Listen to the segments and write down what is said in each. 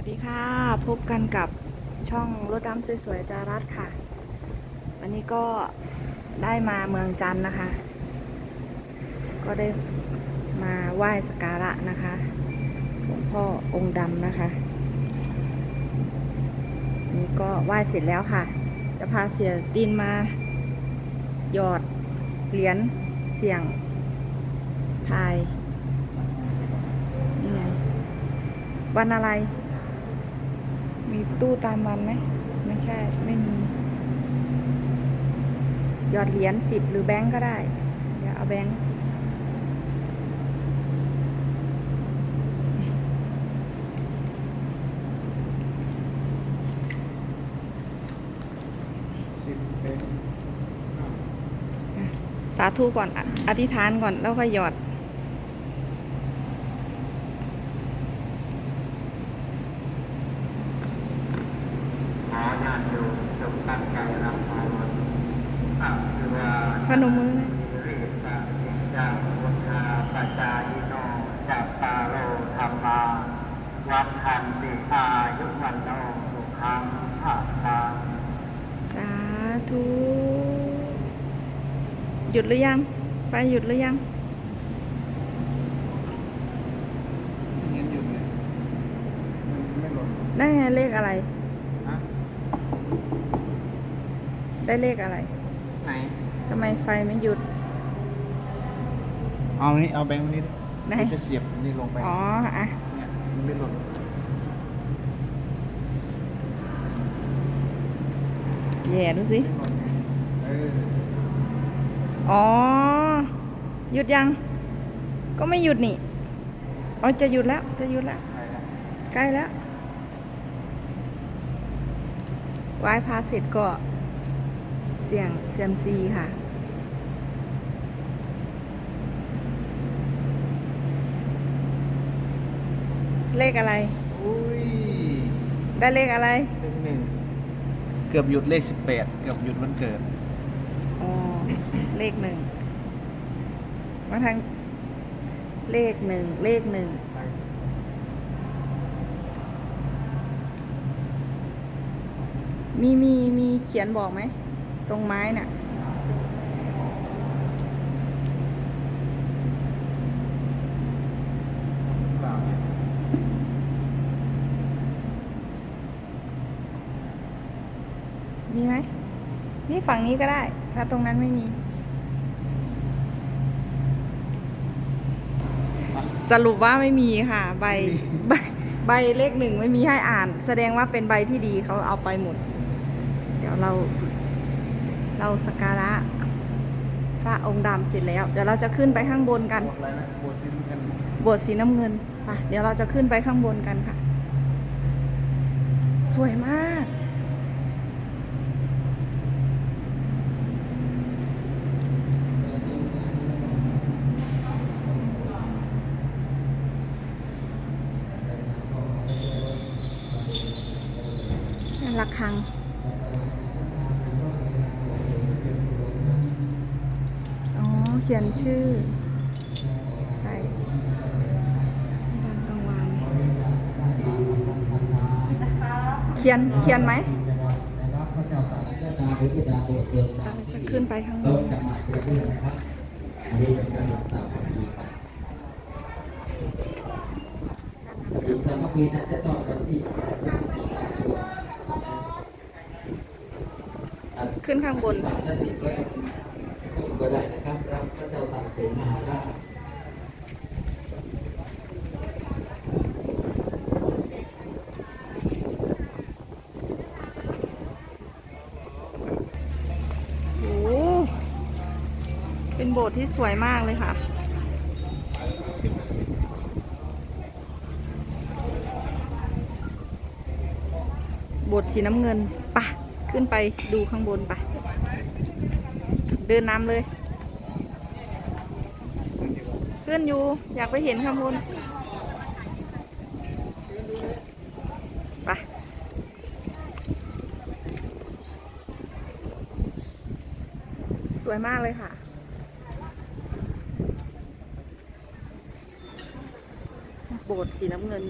วัสดีค่ะ พบกันกับช่องรถดำสวยๆจารัสค่ะ วันนี้ก็ได้มาเมืองจันนะคะ ก็ได้มาไหว้สกการะนะคะหลวงพ่อองค์ดำนะคะ นี่ก็ไหว้เสร็จแล้วค่ะ จะพาเสียตีนมา หยอดเหรียญเสี่ยงทายนี่ไงวันอะไร มีตู้ตามวันไหม ไม่ใช่ ไม่มี หยอดเหรียญสิบหรือแบงก์ก็ได้ เดี๋ยวเอาแบงก์สิบเป็นสาธุก่อนออธิษฐานก่อนแล้วค่อยหยอด ขอญาติโยมจง ตั้งใจรับภาวนาอะคือว่าพนมมือนะเรตะจากพุทธาปัจจายิโนจากปาโลธรรมาวัฏทันติอายุวันโนสุขังภาลังสาธุ หยุดหรือยัง ไปหยุดหรือยังเงินหยุดเลยมันไม่หล่นได้ไงเลขอะไร ฮะ ได้เลขอะไรไหนทำไมไฟไม่หยุด เอานี่เอาแบงค์มานี่ดิไหน มันจะเสียบนี่ลงไปอ๋ออะเนี่ยมันไม่หล่นแย่ดูสิไม่หล่นไงเอออ๋อ หยุดยัง ก็ไม่หยุดนี่อ๋อจะหยุดแล้วจะหยุดแล้ว ไปละใกล้แล้วไหว้พระเสร็จก็ เสี่ยงเซียมซีค่ะ เลขอะไร อุ้ยได้เลขอะไรเลขหนึ่งเกือบหยุดเลขสิบแปดเกือบหยุดวันเกิด อ๋อ เลขหนึ่ง มาทาง เลขหนึ่ง เลขหนึ่ง มีมีมีเขียนบอกไหม ตรงไม้น่ะมีไหม นี่ฝั่งนี้ก็ได้ ถ้าตรงนั้นไม่มี สรุปว่าไม่มีค่ะ ใบ ใบใบเลขหนึ่งไม่มีให้อ่าน แสดงว่าเป็นใบที่ดีเขาเอาไปหมด เดี๋ยวเรา เราสักการะพระองค์ดำเสร็จแล้ว เดี๋ยวเราจะขึ้นไปข้างบนกันหมดอะไรนะหมดสิ้นกันโบสถ์สีน้ำเงินไปเดี๋ยวเราจะขึ้นไปข้างบนกันค่ะ สวยมาก ระฆัง อ๋อ เขียนชื่อ ใส่ดังกลางวานเขียนเขียนไหมจะขึ้นไปข้างบนขึ้นข้างบน ก็ได้นะครับ รับพระเจ้าตากเป็นมหาราชโอ้โหเป็นโบสถ์ที่สวยมากเลยค่ะ โบสถ์สีน้ำเงินปะขึ้นไปดูข้างบนปะ เดินนำเลย ขึ้นอยู่ อยากไปเห็นข้างบนไปสวยมากเลยค่ะโบสถ์สีน้ำเงิน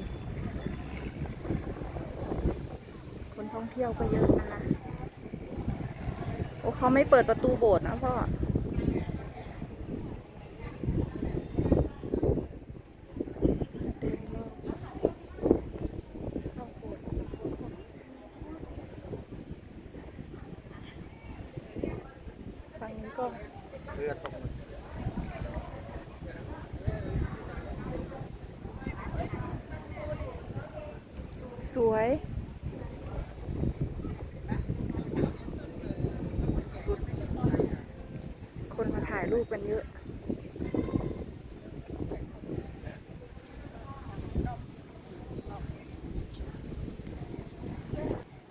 คนท่องเที่ยวก็เยอะนะคะ โอ้เขาไม่เปิดประตูโบสถ์นะพ่อฝั่งนี้ก็เรือตกสวย สุด คนมาถ่าย รูปกันเยอะ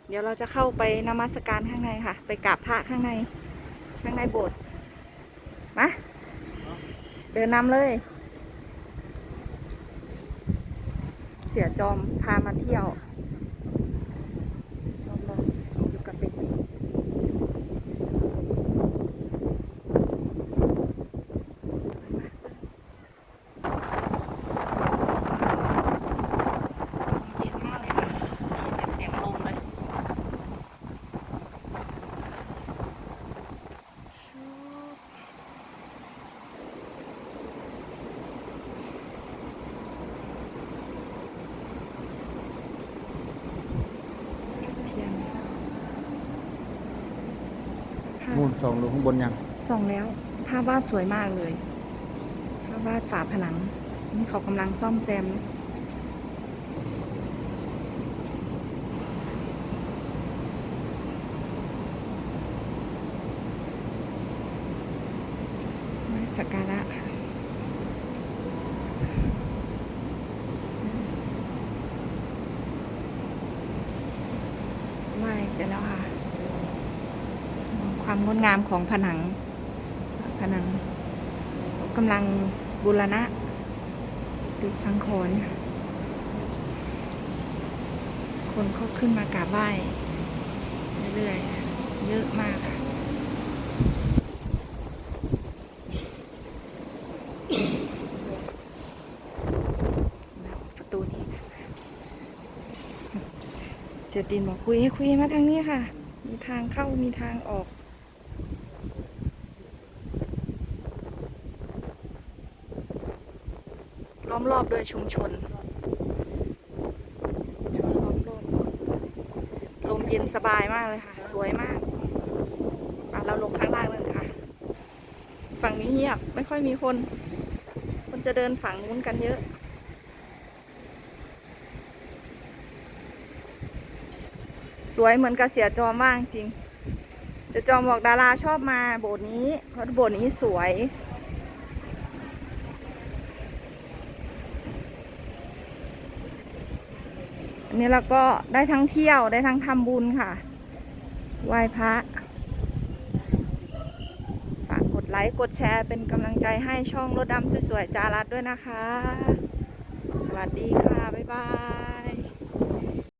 เดี๋ยวเราจะเข้าไปนมัสการข้างในค่ะ ไปกราบพระข้างใน ข้างในโบสถ์มาเดินนำเลย เสียจอมพามาเที่ยว จอมลองอยู่กับเด็กๆสวยมากเย็นมากเลยค่ะได้ยินแต่เสียงลมเลยชูเทียนค่ะ นู่น สองลงข้างบนยังส่องแล้วภาพวาดสวยมากเลยภาพวาดฝาผนัง นี่เขากำลังซ่อมแซมมาสักการะไหว้เสร็จแล้วค่ะ ความงดงามของผนัง ผนังกำลังบูรณะตึกสังขรคนก็ขึ้นมากราบไหว้เรื่อยๆ เยอะมากค่ะประตูนี้เจตินบอกคุยให้คุยมาทางนี้ค่ะ มีทางเข้ามีทางออก ล้อม รอบด้วยชุมชนชนล้อมรอบลมเย็นสบายมากเลยค่ะ สวยมากเราลงข้างล่างเลยค่ะ ฝั่งนี้เงียบไม่ค่อยมีคน คนจะเดินฝั่งนู้นกันเยอะสวยเหมือนกับเสียจอมมากจริงเสียจอมบอกดาราชอบมาโบสถ์นี้เพราะโบสถ์นี้สวย อัน นี้เราก็ได้ทั้งเที่ยวได้ทั้งทำบุญค่ะ ไหว้พระ ฝากกดไลค์กดแชร์เป็นกำลังใจให้ช่องรถดำสวยๆจารัดด้วยนะคะ สวัสดีค่ะ บ๊ายบาย